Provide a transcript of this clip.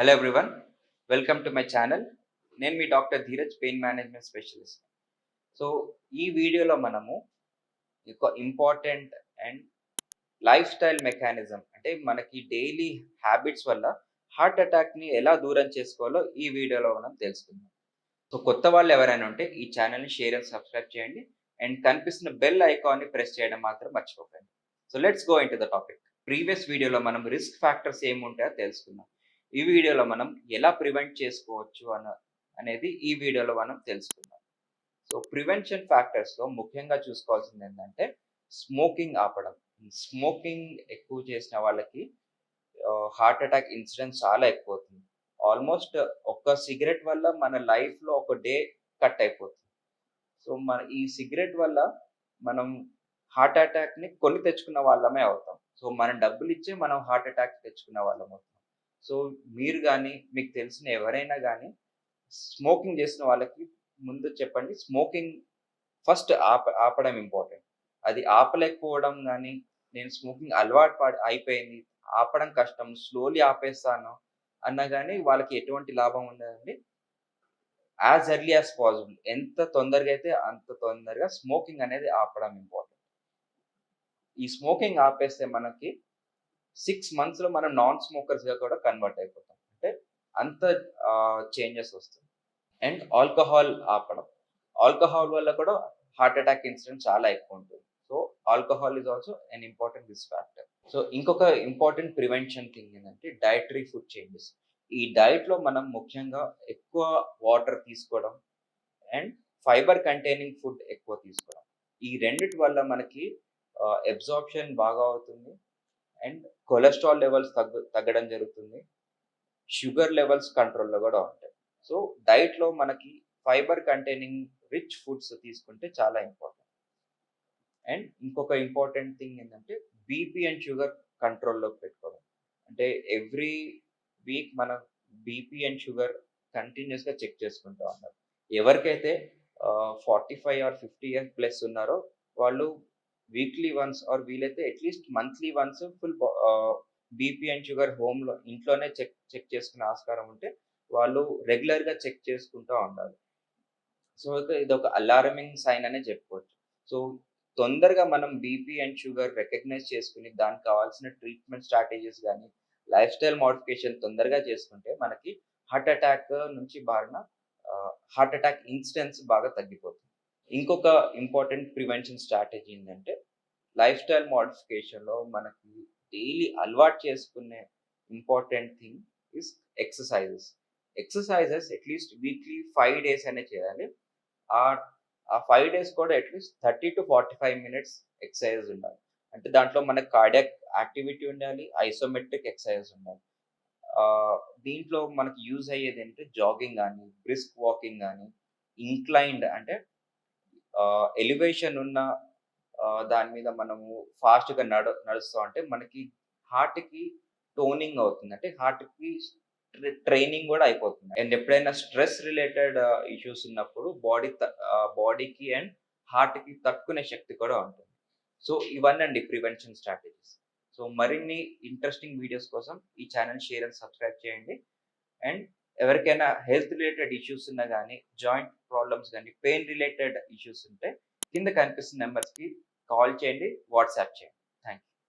Hello everyone welcome to my channel నేను మీ doctor Dheeraj pain management specialist. So ఈ వీడియోలో మనము ఒక important and lifestyle mechanism అంటే మనకి డైలీ హ్యాబిట్స్ వల్ల హార్ట్ అటాక్ని ఎలా దూరం చేసుకోవాలో ఈ వీడియోలో మనం తెలుసుకుందాం. సో కొత్త వాళ్ళు ఎవరైనా ఉంటే ఈ ఛానల్ని షేర్ అండ్ సబ్స్క్రైబ్ చేయండి. అండ్ కనిపిస్తున్న బెల్ ఐకాన్ని ప్రెస్ చేయడం మాత్రం మర్చిపోకండి. So let's go into the topic previous వీడియోలో మనం రిస్క్ ఫ్యాక్టర్స్ ఏముంటాయో తెలుసుకుందాం. ఈ వీడియోలో మనం ఎలా ప్రివెంట్ చేసుకోవచ్చు అన్న అనేది ఈ వీడియోలో మనం తెలుసుకుందాం. సో ప్రివెన్షన్ ఫ్యాక్టర్స్లో ముఖ్యంగా చూసుకోవాల్సింది ఏంటంటే స్మోకింగ్ ఆపడం. స్మోకింగ్ ఎక్కువ చేసిన వాళ్ళకి హార్ట్ అటాక్ ఇన్సిడెంట్స్ చాలా ఎక్కువ అవుతుంది ఆల్మోస్ట్ ఒక్క సిగరెట్ వల్ల మన లైఫ్లో ఒక డే కట్ అయిపోతుంది. సో మన ఈ సిగరెట్ వల్ల మనం హార్ట్ అటాక్ని కొని తెచ్చుకున్న వాళ్ళమే అవుతాం. సో మనం డబ్బులు ఇచ్చే మనం హార్ట్ అటాక్ తెచ్చుకున్న వాళ్ళం అవుతాం. సో మీరు కానీ మీకు తెలిసిన ఎవరైనా కానీ స్మోకింగ్ చేసిన వాళ్ళకి ముందు చెప్పండి. స్మోకింగ్ ఫస్ట్ ఆప ఆపడం ఇంపార్టెంట్. అది ఆపలేకపోవడం కానీ నేను స్మోకింగ్ అలవాటు పడి అయిపోయింది ఆపడం కష్టం స్లోలీ ఆపేస్తాను అన్నా కానీ వాళ్ళకి ఎటువంటి లాభం ఉండదండి. యాజ్ ఎర్లీ యాజ్ పాసిబుల్ ఎంత తొందరగా అయితే అంత తొందరగా స్మోకింగ్ అనేది ఆపడం ఇంపార్టెంట్. ఈ స్మోకింగ్ ఆపేస్తే మనకి సిక్స్ మంత్స్లో మనం నాన్ స్మోకర్స్గా కూడా కన్వర్ట్ అయిపోతాం. అంటే అంత చేంజెస్ వస్తుంది అండ్ ఆల్కహాల్ ఆపడం. ఆల్కహాల్ వల్ల కూడా హార్ట్ అటాక్ ఇన్సిడెంట్ చాలా ఎక్కువ ఉంటుంది. So alcohol is also an important risk factor so ఇంకొక ఇంపార్టెంట్ ప్రివెన్షన్ థింగ్ ఏంటంటే డైటరీ ఫుడ్ చేంజెస్. ఈ డైట్లో మనం ముఖ్యంగా ఎక్కువ వాటర్ తీసుకోవడం అండ్ ఫైబర్ కంటైనింగ్ ఫుడ్ ఎక్కువ తీసుకోవడం. ఈ రెండిటి వల్ల మనకి అబ్జార్ప్షన్ బాగా అవుతుంది. అండ్ కొలెస్ట్రాల్ లెవెల్స్ తగ్గ తగ్గడం జరుగుతుంది. షుగర్ లెవెల్స్ కంట్రోల్లో కూడా ఉంటాయి. సో డైట్లో మనకి ఫైబర్ కంటైనింగ్ రిచ్ ఫుడ్స్ తీసుకుంటే చాలా ఇంపార్టెంట్. అండ్ ఇంకొక ఇంపార్టెంట్ థింగ్ ఏంటంటే బీపీ అండ్ షుగర్ కంట్రోల్లో పెట్టుకోవడం. అంటే ఎవ్రీ వీక్ మనం బీపీ అండ్ షుగర్ కంటిన్యూస్గా చెక్ చేసుకుంటూ ఉన్నారు ఎవరికైతే forty five or fifty years plus ఉన్నారో వాళ్ళు వీక్లీ వన్స్ ఆర్ వీలైతే at least monthly once full BP and sugar హోమ్లో ఇంట్లోనే చెక్ చెక్ చేసుకునే ఆస్కారం ఉంటే వాళ్ళు రెగ్యులర్గా చెక్ చేసుకుంటూ ఉండాలి. సో ఇది ఒక అలారమింగ్ సైన్ అనే చెప్పుకోవచ్చు. సో తొందరగా మనం బీపీ అండ్ షుగర్ రికగ్నైజ్ చేసుకుని దానికి కావాల్సిన ట్రీట్మెంట్ స్ట్రాటజీస్ కానీ లైఫ్ స్టైల్ మోడిఫికేషన్ తొందరగా చేసుకుంటే మనకి హార్ట్ అటాక్ నుంచి బారిన హార్ట్ అటాక్ ఇన్సిడెన్స్ బాగా తగ్గిపోతుంది. ఇంకొక ఇంపార్టెంట్ ప్రివెన్షన్ స్ట్రాటజీ ఏంటంటే లైఫ్ స్టైల్ మోడిఫికేషన్లో మనకి డైలీ అలవాటు చేసుకునే important thing is exercises exercises at least weekly five days అనే చేయాలి. ఆ ఆ ఫైవ్ డేస్ కూడా at least thirty to forty five minutes exercise ఉండాలి. అంటే దాంట్లో మనకు కార్డియాక్ యాక్టివిటీ ఉండాలి ఐసోమెట్రిక్ ఎక్సర్సైజ్ ఉండాలి. దీంట్లో మనకి యూజ్ అయ్యేది ఏంటంటే జాగింగ్ కానీ బ్రిస్క్ వాకింగ్ కానీ ఇంక్లైన్డ్ అంటే ఎలివేషన్ ఉన్న దాని మీద మనము ఫాస్ట్గా నడు నడుస్తూ అంటే మనకి హార్ట్కి టోనింగ్ అవుతుంది. అంటే హార్ట్కి ట్రైనింగ్ కూడా అయిపోతుంది. అండ్ ఎప్పుడైనా స్ట్రెస్ రిలేటెడ్ ఇష్యూస్ ఉన్నప్పుడు బాడీ బాడీకి అండ్ హార్ట్కి తట్టుకునే శక్తి కూడా ఉంటుంది. సో ఇవన్నీ అండి ప్రివెన్షన్ స్ట్రాటజీస్ సో మరిన్ని ఇంట్రెస్టింగ్ వీడియోస్ కోసం ఈ ఛానల్ షేర్ అండ్ సబ్స్క్రైబ్ చేయండి. అండ్ ఎవరికైనా హెల్త్ రిలేటెడ్ ఇష్యూస్ ఉన్నా కానీ జాయింట్ ప్రాబ్లమ్స్ కానీ పెయిన్ రిలేటెడ్ ఇష్యూస్ ఉంటే కింద కనిపిస్తున్న నెంబర్స్కి కాల్ చేయండి వాట్సాప్ చేయండి.